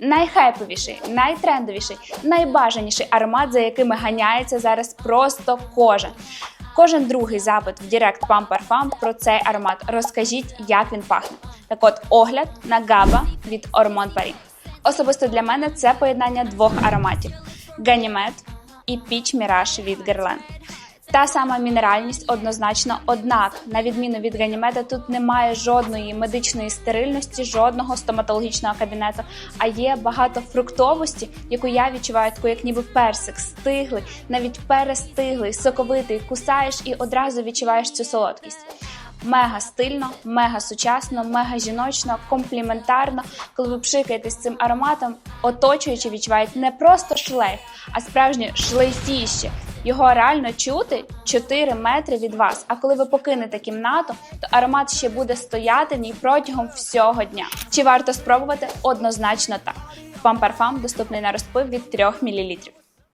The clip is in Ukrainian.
Найхайповіший, найтрендовіший, найбажаніший аромат, за якими ганяється зараз просто кожен. Кожен другий запит в Директ Pump Parfum про цей аромат. Розкажіть, як він пахне. Так от, огляд на Габа від Ormond Paris. Особисто для мене це поєднання двох ароматів: Ганімед і Піч Міраж від Guerlain. Та сама мінеральність однозначно, однак, на відміну від ганімеда, тут немає жодної медичної стерильності, жодного стоматологічного кабінету, а є багато фруктовості, яку я відчуваю, таку як ніби персик, стиглий, навіть перестиглий, соковитий, кусаєш і одразу відчуваєш цю солодкість. Мега стильно, мега сучасно, мега жіночно, компліментарно. Коли ви пшикаєтесь цим ароматом, оточуючи відчувають не просто шлейф, а справжнє шлейфіще. Його реально чути 4 метри від вас. А коли ви покинете кімнату, то аромат ще буде стояти в ній протягом всього дня. Чи варто спробувати? Однозначно так. Пам Парфам доступний на розпив від 3 мл.